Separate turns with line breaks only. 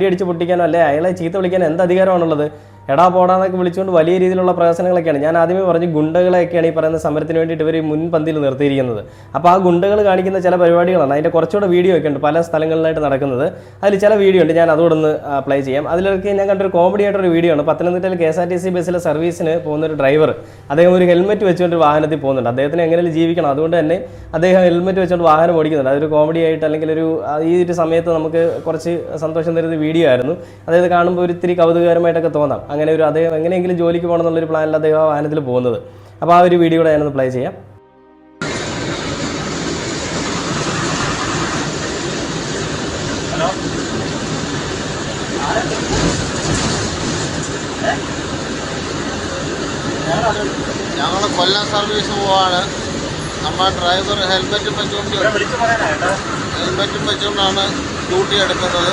വണ്ടി അടിച്ച് പൊട്ടിക്കാനോ അല്ലെ? അയാളെ ചീത്ത വിളിക്കാനോ എന്ത് അധികാരമാണുള്ളത്? എടാ പോടാന്നൊക്കെ വിളിച്ചുകൊണ്ട് വലിയ രീതിയിലുള്ള പ്രവർത്തനങ്ങളൊക്കെയാണ് ഞാൻ ആദ്യമേ പറഞ്ഞു ഗുണ്ടകളെയൊക്കെയാണ് ഈ പറയുന്ന സമരത്തിന് വേണ്ടിയിട്ട് ഇവർ മുൻപന്തിയിൽ നിർത്തിയിരിക്കുന്നത്. അപ്പോൾ ആ ഗുണ്ടകൾ കാണിക്കുന്ന ചില പരിപാടികളാണ്. അതിന്റെ കുറച്ചുകൂടെ വീഡിയോ ഒക്കെ ഉണ്ട്. പല സ്ഥലങ്ങളിലായിട്ട് നടക്കുന്നത്. അതിൽ ചില വീഡിയോ ഉണ്ട്. ഞാൻ അതോടൊന്ന് അപ്ലൈ പ്ലേ ചെയ്യാം. അതിലൊക്കെ ഞാൻ കണ്ടൊരു കോമഡി ആയിട്ടൊരു വീഡിയോ ആണ്. പത്തനംതിട്ടയിൽ K S R T C ബസ്സിലെ സർവീസിന് പോകുന്ന ഒരു ഡ്രൈവർ അദ്ദേഹം ഒരു ഹെൽമെറ്റ് വെച്ചുകൊണ്ട് വാഹനത്തിൽ പോകുന്നുണ്ട്. അദ്ദേഹത്തിന് എങ്ങനെയും ജീവിക്കണം. അതുകൊണ്ട് തന്നെ അദ്ദേഹം ഹെൽമെറ്റ് വെച്ചുകൊണ്ട് വാഹനം ഓടിക്കുന്നുണ്ട്. അതൊരു കോമഡി ആയിട്ട് അല്ലെങ്കിൽ ഒരു ഈ ഒരു സമയത്ത് നമുക്ക് കുറച്ച് സന്തോഷം തരുന്ന വീഡിയോ ആയിരുന്നു. അതായത് കാണുമ്പോൾ ഒരു ഇത്തിരി കൗതുകകരമായിട്ടൊക്കെ തോന്നാം. അങ്ങനെ ഒരു അദ്ദേഹം എങ്ങനെയെങ്കിലും ജോലിക്ക് പോകണം എന്നുള്ളൊരു പ്ലാനിൽ അദ്ദേഹം ആ വാഹനത്തിൽ പോകുന്നത്. അപ്പോൾ ആ ഒരു വീഡിയോ കൂടെ ഞാനൊന്ന് പ്ലേ ചെയ്യാം.
ഞങ്ങൾ കൊല്ലം സർവീസ് പോവാണ്. നമ്മൾ ഡ്രൈവർ ഹെൽമെറ്റും വെച്ചുകൊണ്ട് ഹെൽമെറ്റും വെച്ചുകൊണ്ടാണ് ഡ്യൂട്ടി എടുക്കുന്നത്.